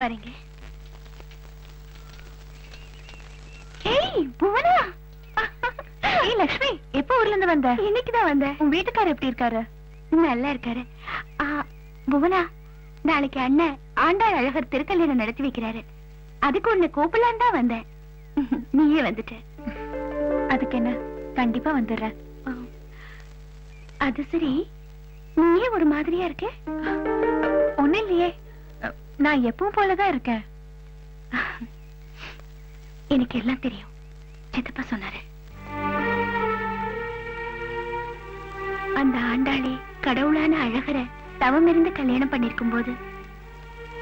வரீங்க ஏய் புவனா! ஏய் லக்ஷ்மி எப்போ ஊர்ல இருந்து வந்த? இன்னைக்கு தான் வந்தேன் உன் வீட்டுக்காரர் எப்படி இருக்காரு? நல்லா இருக்காரு. புவனா நாளைக்கு அண்ணன் ஆண்டாள் அழகர் திருக்கல்யாணம் நடத்தி வைக்கிறாரு. அதுக்கு உன்னை கூப்பிடலான்னு தான் வந்தேன். நீயே வந்துட்ட. அதுக்கு என்ன? கண்டிப்பா வந்துடுறேன் அது சரி நீயே ஒரு மாதிரியா இருக்க? ஒண்ணு இல்லையே. நான் எப்பவும் போலதான் இருக்கேன். எனக்கு எல்லாம் தெரியும். சித்தப்பா சொன்னாரு. அந்த ஆண்டாளே கடவுளான அழகரை தவம் இருந்து கல்யாணம் பண்ணிருக்கும் போது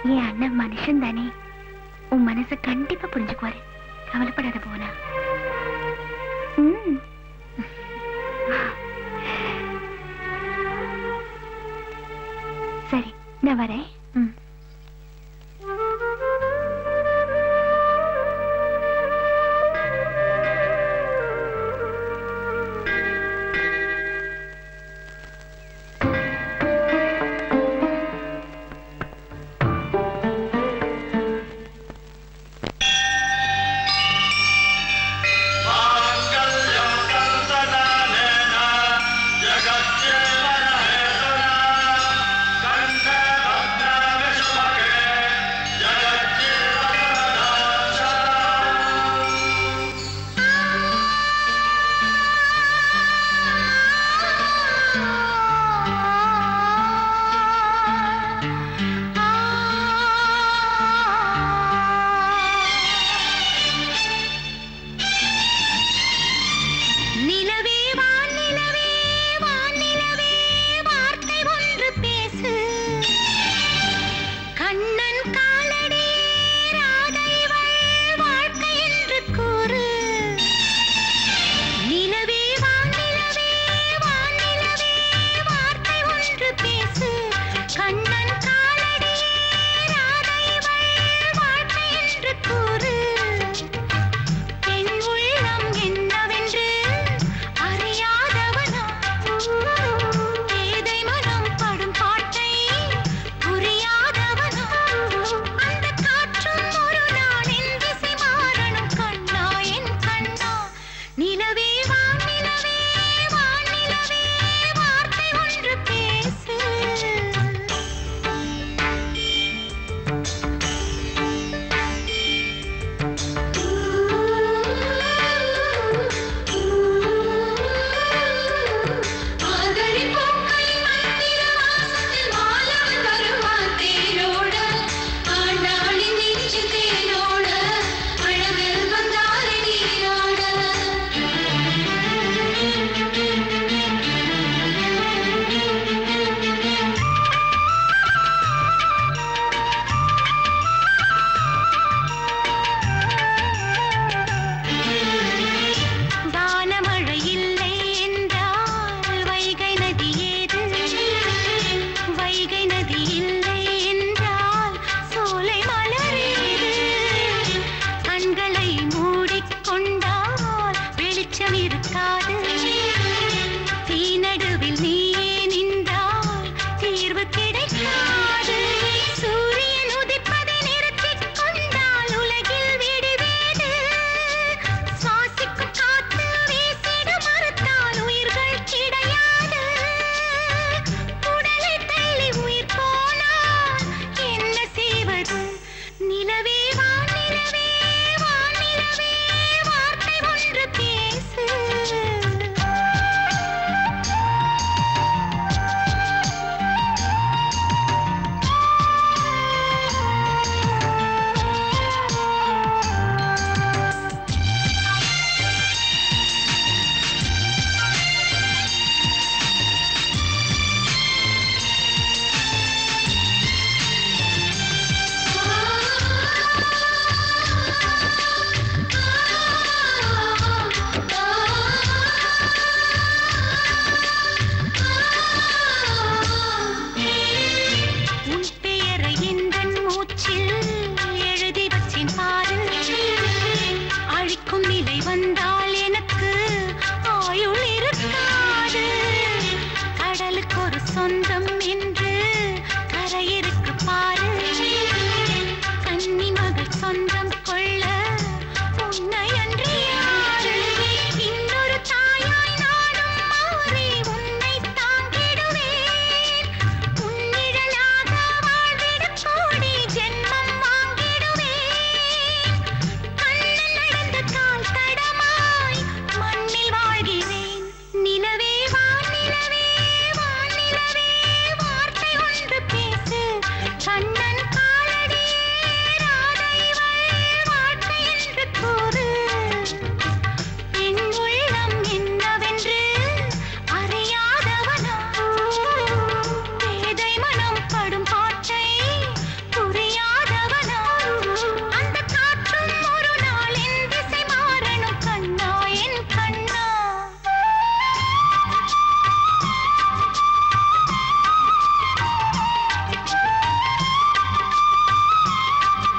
என் அண்ணன் மனுஷன் தானே. உன் மனச கண்டிப்பா புரிஞ்சுக்குவாரு. கவலைப்படாத போனா. உம் சரி நான் வரேன். ம். சொந்தம் என்